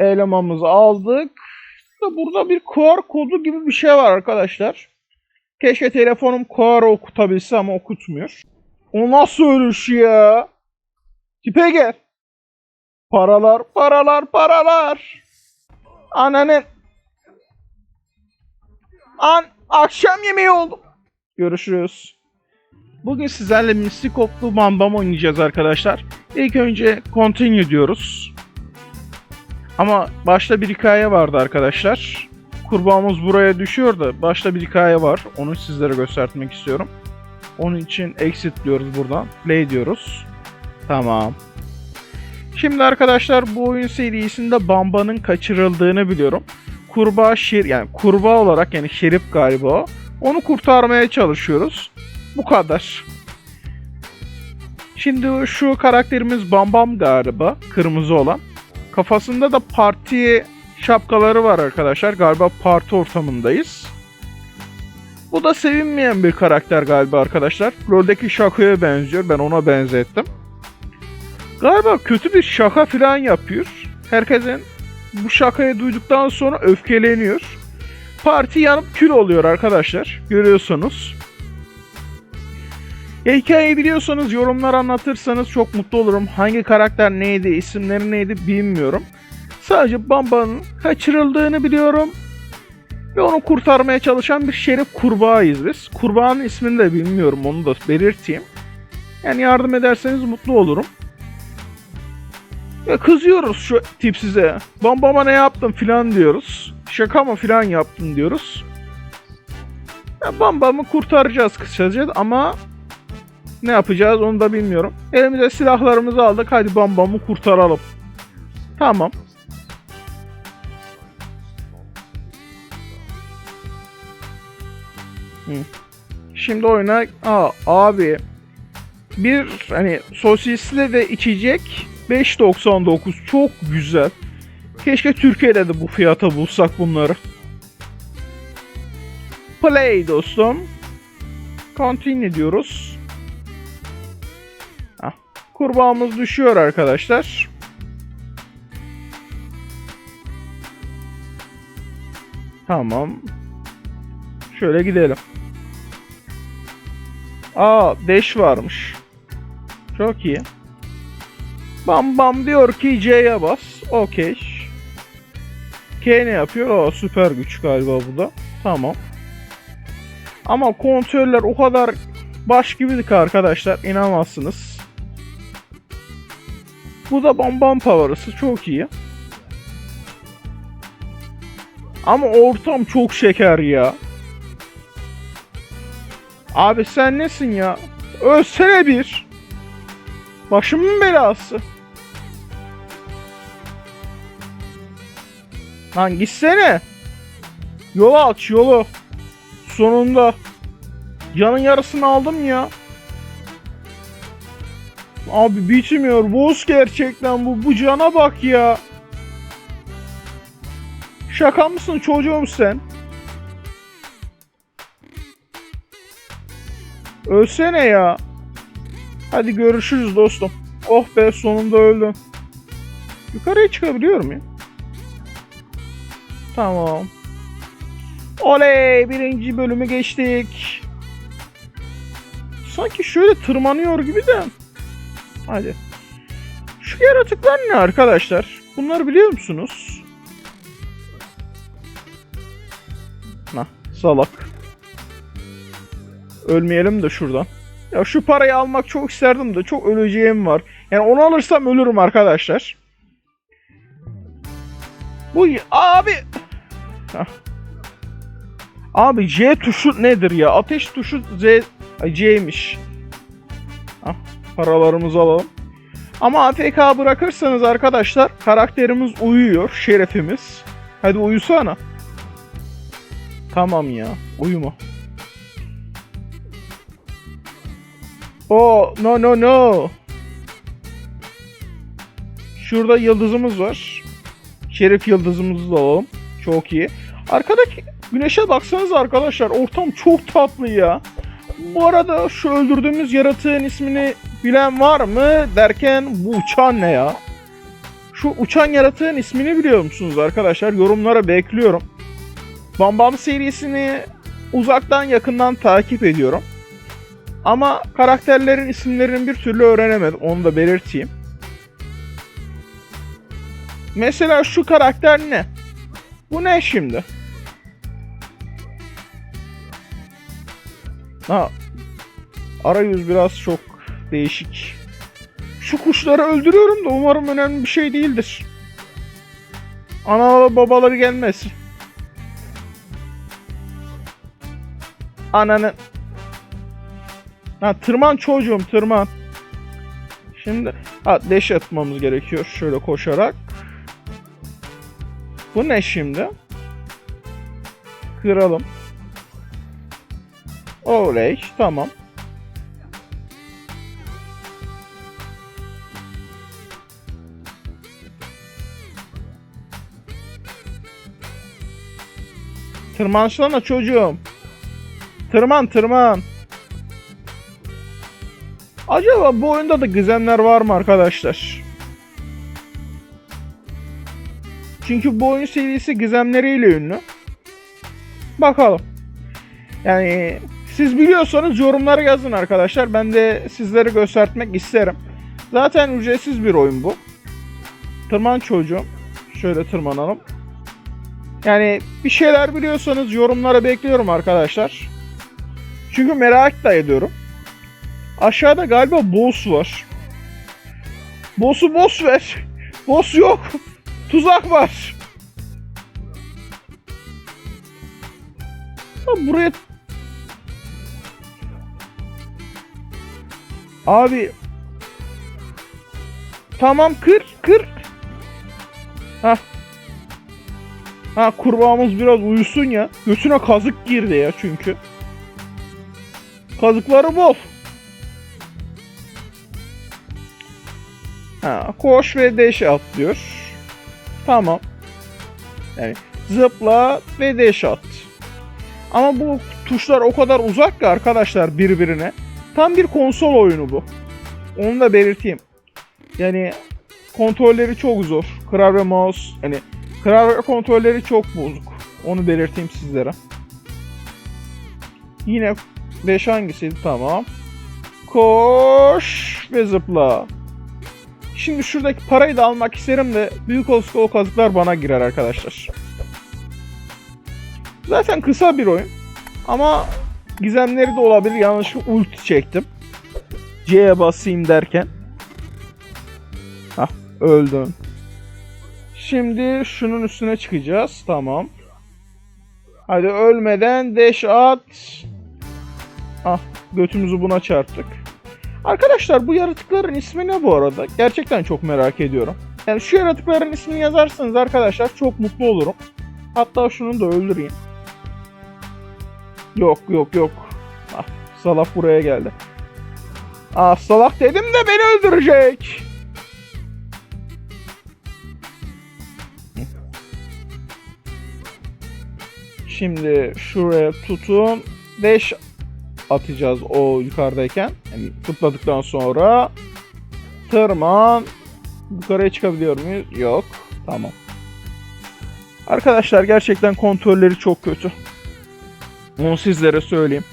Elemanımızı aldık. Da Burada bir QR kodu gibi bir şey var arkadaşlar. Keşke telefonum QR okutabilse ama okutmuyor. O nasıl ölüş ya? Tipe gel. Paralar, paralar, paralar. Ananın. An akşam yemeği oldu. Görüşürüz. Bugün sizlerle Mystic Oplu Bambam oynayacağız arkadaşlar. İlk önce continue diyoruz. Ama başta bir hikaye vardı arkadaşlar. Kurbağamız buraya düşüyor da başta bir hikaye var. Onu sizlere göstermek istiyorum. Onun için exit diyoruz buradan. Play diyoruz. Tamam. Şimdi arkadaşlar bu oyun serisinde Bamba'nın kaçırıldığını biliyorum. Kurbağa şer yani kurbağa olarak yani şerif galiba o. Onu kurtarmaya çalışıyoruz. Bu kadar. Şimdi şu karakterimiz Bambam galiba. Kırmızı olan. Kafasında da parti şapkaları var arkadaşlar. Galiba parti ortamındayız. Bu da sevinmeyen bir karakter galiba arkadaşlar. LoL'deki şakaya benziyor. Ben ona benzettim. Galiba kötü bir şaka falan yapıyor. Herkesin bu şakayı duyduktan sonra öfkeleniyor. Parti yanıp kül oluyor arkadaşlar. Görüyorsunuz. Hikayeyi biliyorsanız yorumlar anlatırsanız çok mutlu olurum. Hangi karakter neydi, isimleri neydi bilmiyorum. Sadece Bamba'nın kaçırıldığını biliyorum. Ve onu kurtarmaya çalışan bir şerif kurbağayız biz. Kurbağanın ismini de bilmiyorum onu da belirteyim. Yani yardım ederseniz mutlu olurum. Ya kızıyoruz şu tip size. Bambama ne yaptın filan diyoruz. Şaka mı filan yaptın diyoruz. Ya Bambam'ı kurtaracağız kısaca ama ne yapacağız onu da bilmiyorum. Elimize silahlarımızı aldık. Hadi Bambam'ı kurtaralım. Tamam. Şimdi oyuna Aa, abi bir hani sosisli ve içecek 5.99 çok güzel. Keşke Türkiye'de de bu fiyata bulsak bunları. Play dostum. Continue diyoruz. Kurbağamız düşüyor arkadaşlar. Tamam. Şöyle gidelim. Aa, dash varmış. Çok iyi. Bam bam diyor ki C'ye bas. Okey. K ne yapıyor? Aa, süper güç galiba bu da. Tamam. Ama kontroller o kadar baş gibi ki arkadaşlar. inanmazsınız. Bu da bam bam power'ısı. Çok iyi. Ama ortam çok şeker ya. Abi sen nesin ya? Ölsene bir. Başımın belası. Lan gitsene. Yolu aç yolu. Sonunda. Canın yarısını aldım ya. Abi bitmiyor. Boz gerçekten bu. Bu cana bak ya. Şaka mısın çocuğum sen? Ölsene ya. Hadi görüşürüz dostum. Oh be sonunda öldüm. Yukarıya çıkabiliyor muyum? Tamam. Oley birinci bölümü geçtik. Sanki şöyle tırmanıyor gibi de. Hadi. Şu yaratıklar ne arkadaşlar? Bunları biliyor musunuz? Nah salak. Ölmeyelim de şuradan. Ya şu parayı almak çok isterdim de çok öleceğim var. Yani onu alırsam ölürüm arkadaşlar. Bu abi Hah. Abi C tuşu nedir ya? Ateş tuşu Z C'ymiş. Paralarımızı alalım. Ama AFK bırakırsanız arkadaşlar karakterimiz uyuyor, şerefimiz. Hadi uyusana. Tamam ya, uyuma. Oh no no no. Şurada yıldızımız var. Şerif yıldızımızı da alalım. Çok iyi. Arkadaki güneşe baksanız arkadaşlar ortam çok tatlı ya. Bu arada şu öldürdüğümüz yaratığın ismini bilen var mı derken bu uçan ne ya? Şu uçan yaratığın ismini biliyor musunuz arkadaşlar? Yorumlara bekliyorum. Bam Bam serisini uzaktan yakından takip ediyorum. Ama karakterlerin isimlerini bir türlü öğrenemedim. Onu da belirteyim. Mesela şu karakter ne? Bu ne şimdi? Ha. Arayüz biraz çok değişik. Şu kuşları öldürüyorum da umarım önemli bir şey değildir. Ana babaları gelmesin. Ananı. Ha tırman çocuğum tırman. Şimdi ha deş atmamız gerekiyor şöyle koşarak. Bu ne şimdi? Kıralım. Oley tamam. Tırmansana çocuğum. Tırman tırman. Acaba bu oyunda da gizemler var mı arkadaşlar? Çünkü bu oyun serisi gizemleriyle ünlü. Bakalım. Yani siz biliyorsanız yorumlara yazın arkadaşlar. Ben de sizlere göstermek isterim. Zaten ücretsiz bir oyun bu. Tırman çocuğum. Şöyle tırmanalım. Yani bir şeyler biliyorsanız yorumlara bekliyorum arkadaşlar. Çünkü merak da ediyorum. Aşağıda galiba boss var. Boss'u boss ver. Boss yok. Tuzak var. Ya buraya... Abi... Tamam kır kır. Hah. Ha kurbağamız biraz uyusun ya. Götüne kazık girdi ya çünkü. Kazıkları bol. Ha, koş ve deş atlıyor. Tamam. Yani zıpla ve deş at. Ama bu tuşlar o kadar uzak ki arkadaşlar birbirine. Tam bir konsol oyunu bu. Onu da belirteyim. Yani kontrolleri çok zor. Klavye mouse hani klavye kontrolleri çok bozuk. Onu belirteyim sizlere. Yine 5 hangisiydi? Tamam. Koş ve zıpla. Şimdi şuradaki parayı da almak isterim de büyük olsa o kazıklar bana girer arkadaşlar. Zaten kısa bir oyun. Ama gizemleri de olabilir. Yanlışlıkla ulti çektim. C'ye basayım derken. Hah öldüm. Şimdi şunun üstüne çıkacağız. Tamam. Hadi ölmeden deş at. Ah götümüzü buna çarptık. Arkadaşlar bu yaratıkların ismi ne bu arada? Gerçekten çok merak ediyorum. Yani şu yaratıkların ismini yazarsanız arkadaşlar çok mutlu olurum. Hatta şunu da öldüreyim. Yok yok yok. Ah, salak buraya geldi. Ah salak dedim de beni öldürecek. Şimdi şuraya tutun. 5 atacağız o yukarıdayken. Yani tıkladıktan sonra tırman. Yukarıya çıkabiliyor muyuz? Yok. Tamam. Arkadaşlar gerçekten kontrolleri çok kötü. Onu sizlere söyleyeyim.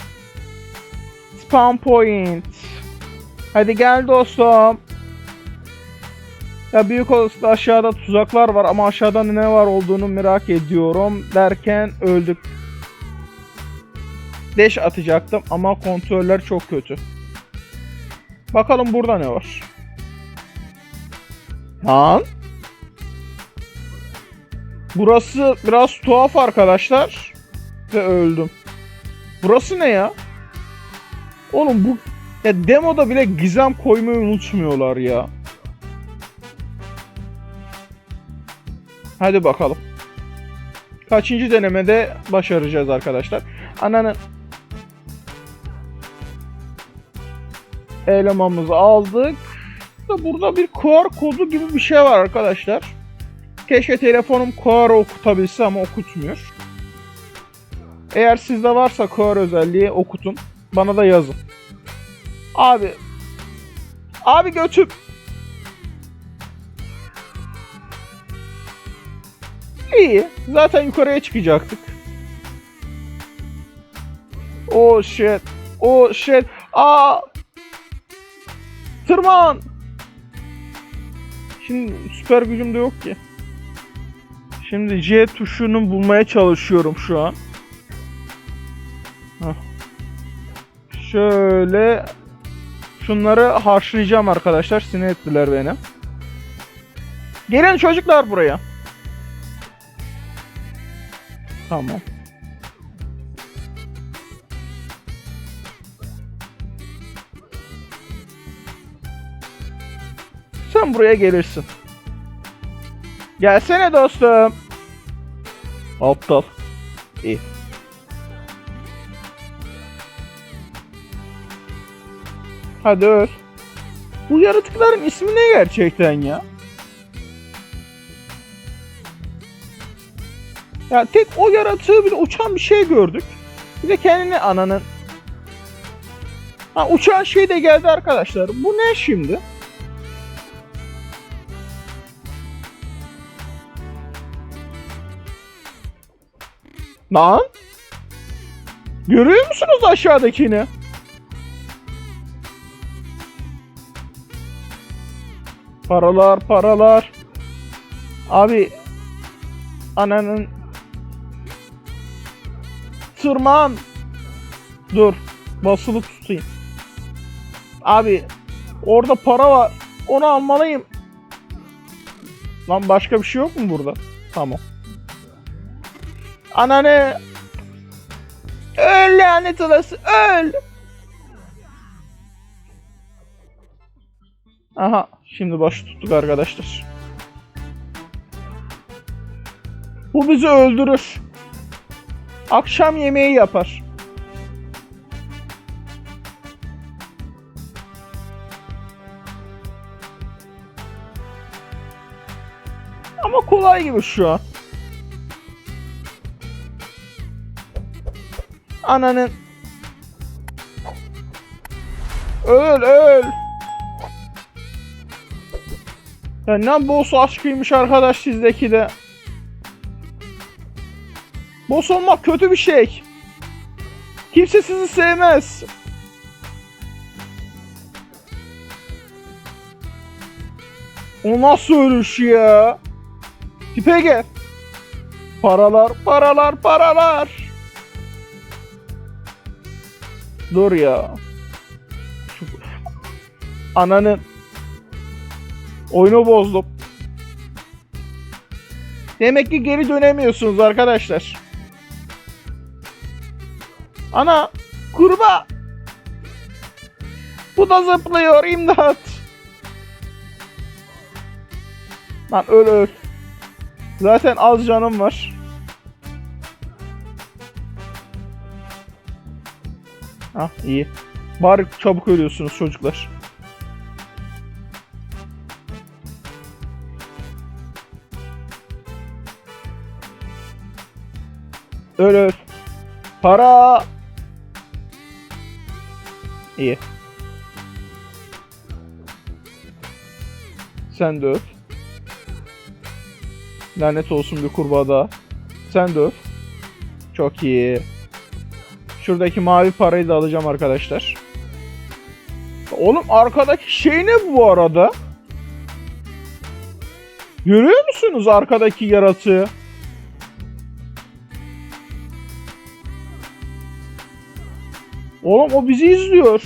Spawn point. Hadi gel dostum. Ya büyük olasılıkla aşağıda tuzaklar var ama aşağıda ne var olduğunu merak ediyorum derken öldük. Deş atacaktım ama kontroller çok kötü. Bakalım burada ne var. Lan. Burası biraz tuhaf arkadaşlar. Ve öldüm. Burası ne ya? Oğlum bu ya demoda bile gizem koymayı unutmuyorlar ya. Hadi bakalım. Kaçıncı denemede başaracağız arkadaşlar. Ananın elemanımızı aldık. Da Burada bir QR kodu gibi bir şey var arkadaşlar. Keşke telefonum QR okutabilse ama okutmuyor. Eğer sizde varsa QR özelliği okutun. Bana da yazın. Abi. Abi götüm. İyi. Zaten yukarıya çıkacaktık. Oh shit. Oh shit. Aa! Tırman! Şimdi süper gücüm de yok ki. Şimdi C tuşunu bulmaya çalışıyorum şu an. Şöyle şunları harçlayacağım arkadaşlar. Sinir ettiler beni. Gelin çocuklar buraya. Tamam. Sen buraya gelirsin. Gelsene dostum. Aptal. İyi. Hadi öl. Bu yaratıkların ismi ne gerçekten ya? Ya tek o yaratığı bile uçan bir şey gördük. Bir de kendini ananın. Ha uçan şey de geldi arkadaşlar. Bu ne şimdi? Lan? Görüyor musunuz aşağıdakini? Paralar paralar. Abi ananın tırman. Dur. Basılı tutayım. Abi orada para var. Onu almalıyım. Lan başka bir şey yok mu burada? Tamam. Ananı Öl lanet olası öl. Aha şimdi baş tuttuk arkadaşlar. Bu bizi öldürür. Akşam yemeği yapar. Ama kolay gibi şu an. Ananın. Öl öl. Ya ne boss aşkıymış arkadaş sizdeki de. Boss olmak kötü bir şey. Kimse sizi sevmez. O nasıl ölüş ya? Tipe gel. Paralar, paralar, paralar. Dur ya. Ananın oyunu bozdum. Demek ki geri dönemiyorsunuz arkadaşlar. Ana kurba. Bu da zıplıyor imdat. Lan öl öl. Zaten az canım var. Ah iyi. Bari çabuk ölüyorsunuz çocuklar. Öl öl. Para. İyi. Sen de öl. Lanet olsun bir kurbağa daha. Sen de öl. Çok iyi. Şuradaki mavi parayı da alacağım arkadaşlar. Oğlum arkadaki şey ne bu arada? Görüyor musunuz arkadaki yaratığı? Oğlum o bizi izliyor.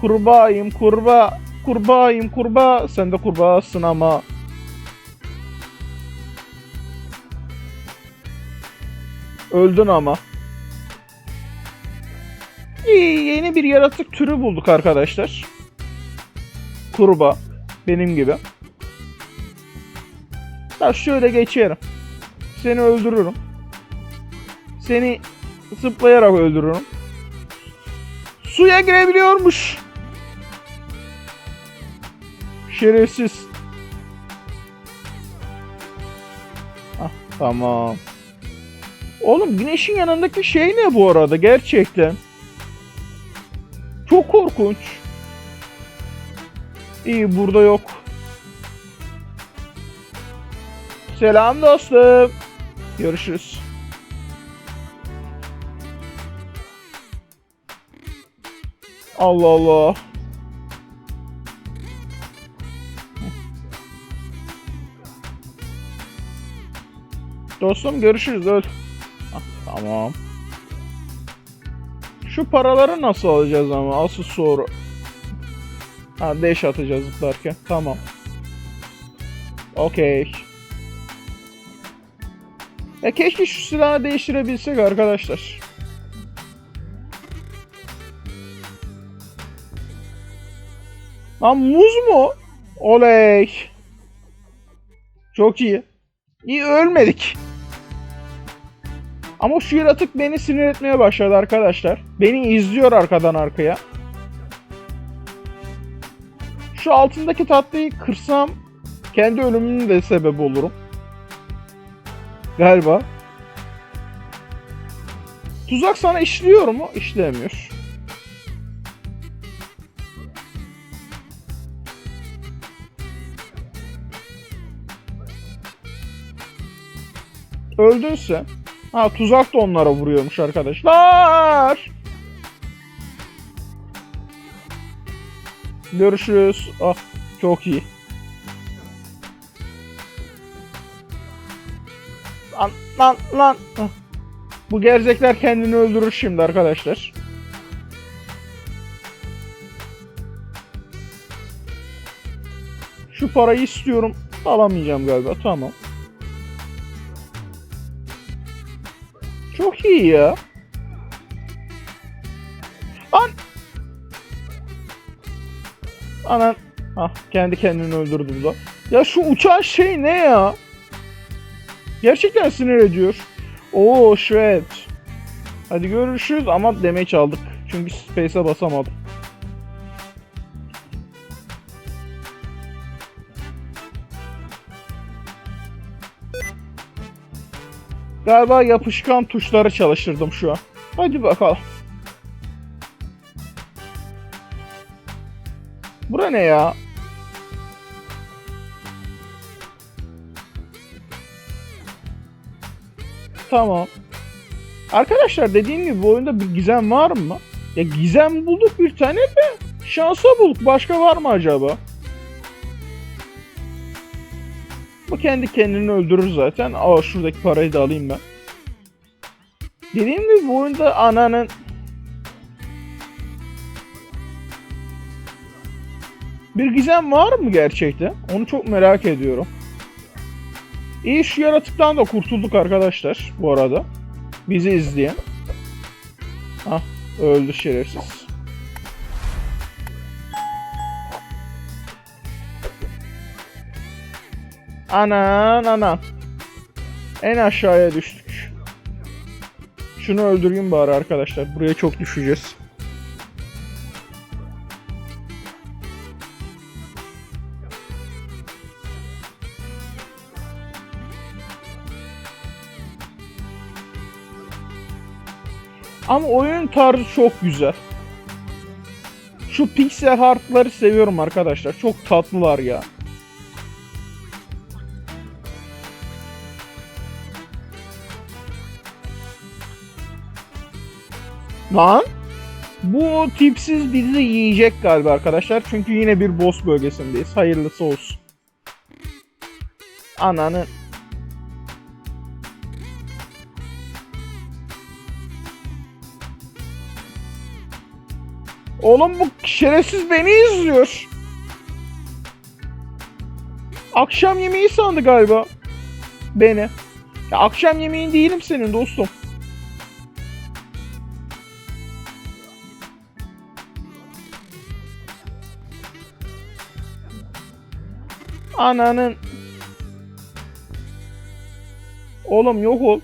Kurbağayım kurbağa. Kurbağayım kurbağa. Sen de kurbağasın ama. Öldün ama. İyi, yeni bir yaratık türü bulduk arkadaşlar. Kurbağa. Benim gibi. Ya şöyle geçerim. Seni öldürürüm. Seni zıplayarak öldürürüm. Suya girebiliyormuş. Şerefsiz. Ah, tamam. Oğlum güneşin yanındaki şey ne bu arada gerçekten? Çok korkunç. İyi burada yok. Selam dostum. Görüşürüz. Allah Allah. Dostum görüşürüz öl. Ah, tamam. Şu paraları nasıl alacağız ama asıl soru. Ha dash atacağız zıplarken. Tamam. Okey. Ya keşke şu silahı değiştirebilsek arkadaşlar. Lan muz mu? Oley. Çok iyi. İyi ölmedik. Ama şu yaratık beni sinir etmeye başladı arkadaşlar. Beni izliyor arkadan arkaya. Şu altındaki tatlıyı kırsam kendi ölümümün de sebep olurum. Galiba. Tuzak sana işliyor mu? İşlemiyor. Öldünse. Ha tuzak da onlara vuruyormuş arkadaşlar. Görüşürüz. Ah çok iyi. Lan lan lan. Ah. Bu gerzekler kendini öldürür şimdi arkadaşlar. Şu parayı istiyorum. Alamayacağım galiba. Tamam. Çok iyi ya. An. Anan. Ah kendi kendini öldürdü bu da. Ya şu uçan şey ne ya? Gerçekten sinir ediyor. Oo shred. Hadi görüşürüz ama damage aldık. Çünkü space'e basamadım. Galiba yapışkan tuşları çalıştırdım şu an. Hadi bakalım. Bura ne ya? Tamam. Arkadaşlar dediğim gibi bu oyunda bir gizem var mı? Ya gizem bulduk bir tane de şansa bulduk. Başka var mı acaba? Bu kendi kendini öldürür zaten. Aa şuradaki parayı da alayım ben. Dediğim gibi bu oyunda ananın Bir gizem var mı gerçekten? Onu çok merak ediyorum. İyi şu yaratıktan da kurtulduk arkadaşlar bu arada. Bizi izleyen. Ah öldü şerefsiz. Anan anan. En aşağıya düştük. Şunu öldüreyim bari arkadaşlar. Buraya çok düşeceğiz. Ama oyunun tarzı çok güzel. Şu pixel art'ları seviyorum arkadaşlar. Çok tatlılar ya. Lan bu tipsiz bizi yiyecek galiba arkadaşlar. Çünkü yine bir boss bölgesindeyiz. Hayırlısı olsun. Ananı. Oğlum bu şerefsiz beni izliyor. Akşam yemeği sandı galiba. Beni. Ya akşam yemeğin değilim senin dostum. Ananın. Oğlum yok ol.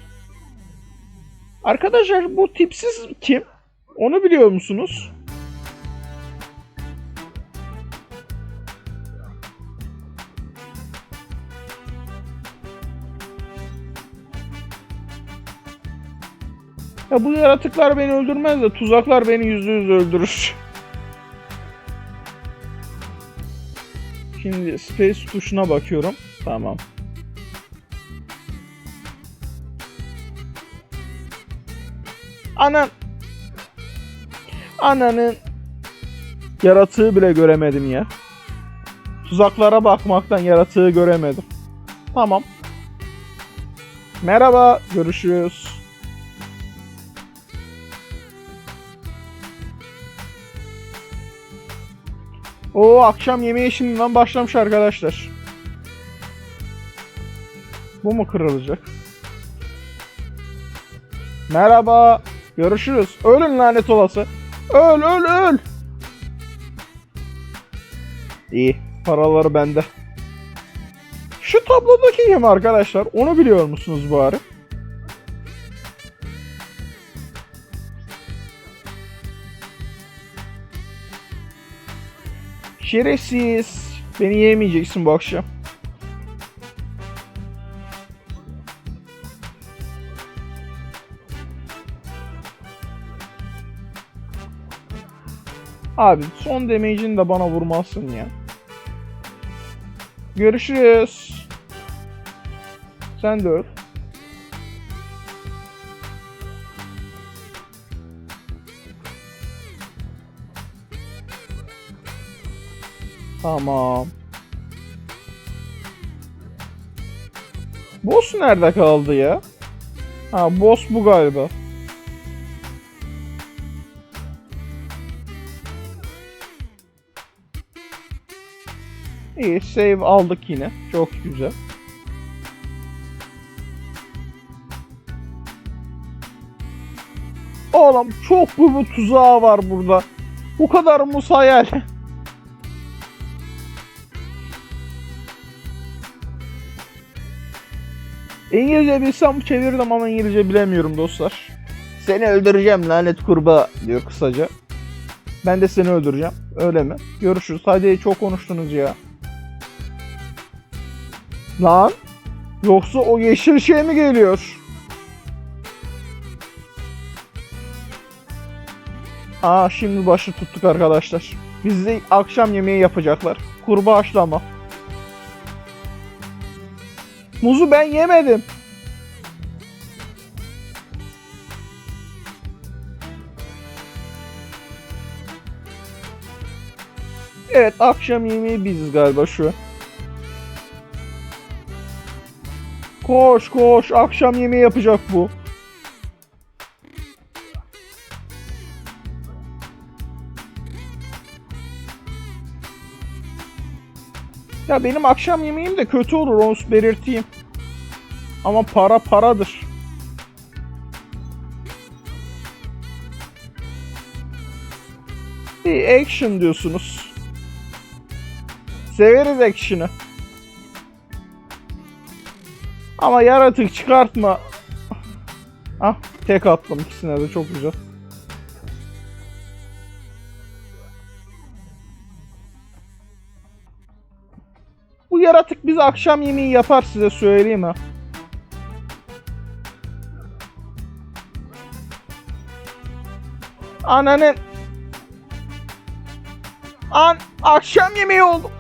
Arkadaşlar bu tipsiz kim? Onu biliyor musunuz? Ya bu yaratıklar beni öldürmez de tuzaklar beni yüzde yüz öldürür. Şimdi space tuşuna bakıyorum. Tamam. Ana Ananın yaratığı bile göremedim ya. Tuzaklara bakmaktan yaratığı göremedim. Tamam. Merhaba, görüşürüz. O akşam yemeği şimdiden başlamış arkadaşlar. Bu mu kırılacak? Merhaba. Görüşürüz. Ölün lanet olası. Öl öl öl. İyi. Paraları bende. Şu tablodaki kim arkadaşlar? Onu biliyor musunuz bari? Şerefsiz. Beni yemeyeceksin bu akşam. Abi son damage'ini de bana vurmazsın ya. Görüşürüz. Sen de öl. Tamam. Boss nerede kaldı ya? Ha boss bu galiba. İyi save aldık yine. Çok güzel. Oğlum çok bu, bu tuzağı var burada. Bu kadar musayel. İngilizce bilsem çevirdim ama İngilizce bilemiyorum dostlar. Seni öldüreceğim lanet kurbağa diyor kısaca. Ben de seni öldüreceğim. Öyle mi? Görüşürüz. Hadi çok konuştunuz ya. Lan. Yoksa o yeşil şey mi geliyor? Aa şimdi başı tuttuk arkadaşlar. Bizde akşam yemeği yapacaklar. Kurbağa haşlama. Muzu ben yemedim. Evet akşam yemeği biziz galiba şu. Koş koş akşam yemeği yapacak bu. Ya benim akşam yemeğim de kötü olur onu belirteyim. Ama para paradır. Bir action diyorsunuz. Severiz action'ı. Ama yaratık çıkartma. Ah tek attım ikisine de çok güzel. Yaratık bize akşam yemeği yapar size söyleyeyim ha. Ananın An akşam yemeği oldu.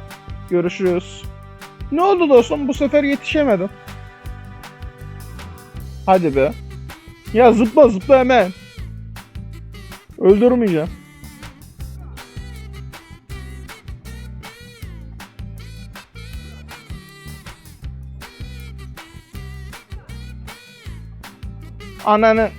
Görüşürüz. Ne oldu dostum? Bu sefer yetişemedim. Hadi be. Ya zıpla zıpla hemen. Öldürmeyeceğim. Ananı.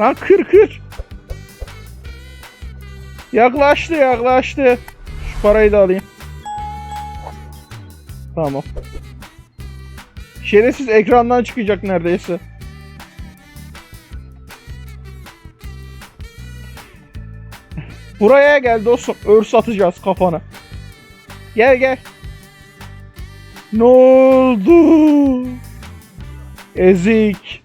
Lan kır kır. Yaklaştı yaklaştı. Şu parayı da alayım. Tamam. Şerefsiz ekrandan çıkacak neredeyse. Buraya gel dostum. Örs atacağız kafana. Gel gel. Ne oldu? Ezik.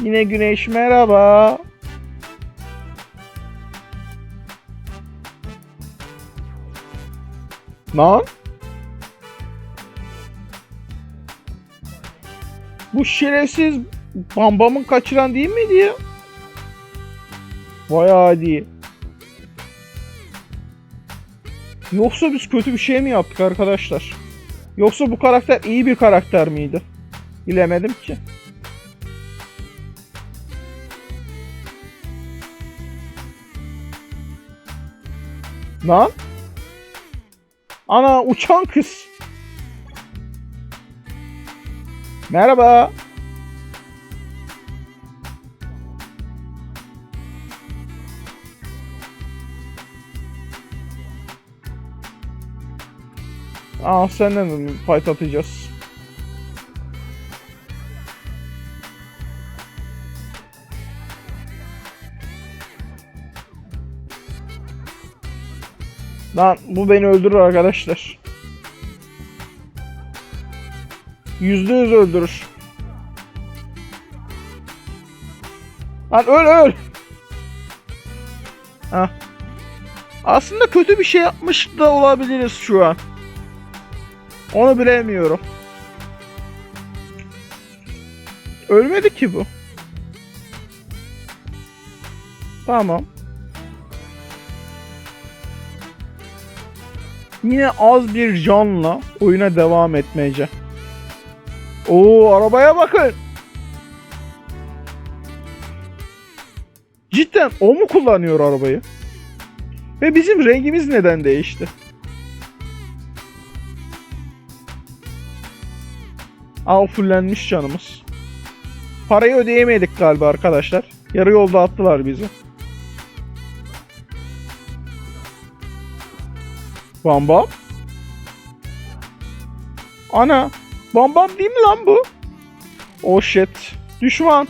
Yine güneş merhaba. Lan? Bu şerefsiz Bambam'ın kaçıran değil miydi ya? Vay adi. Yoksa biz kötü bir şey mi yaptık arkadaşlar? Yoksa bu karakter iyi bir karakter miydi? Bilemedim ki. Lan? Ana uçan kız. Merhaba. Aa senden de fight atacağız. Lan bu beni öldürür arkadaşlar. Yüzde yüz öldürür. Lan öl öl. Hah. Aslında kötü bir şey yapmış da olabiliriz şu an. Onu bilemiyorum. Ölmedi ki bu. Tamam. Yine az bir canla oyuna devam etmeyece. Oo arabaya bakın. Cidden o mu kullanıyor arabayı? Ve bizim rengimiz neden değişti? Al fullenmiş canımız. Parayı ödeyemedik galiba arkadaşlar. Yarı yolda attılar bizi. Bam bam. Ana. Bam bam değil mi lan bu? Oh shit. Düşman.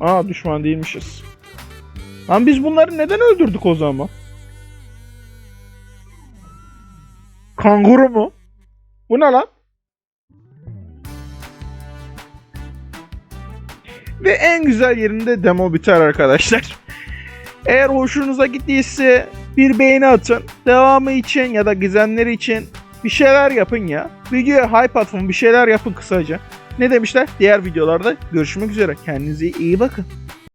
Aa düşman değilmişiz. Lan biz bunları neden öldürdük o zaman? Kanguru mu? Bu ne lan? Ve en güzel yerinde demo biter arkadaşlar. Eğer hoşunuza gittiyse bir beğeni atın. Devamı için ya da gizemleri için bir şeyler yapın ya. Videoya hype atın bir şeyler yapın kısaca. Ne demişler? Diğer videolarda görüşmek üzere. Kendinize iyi bakın.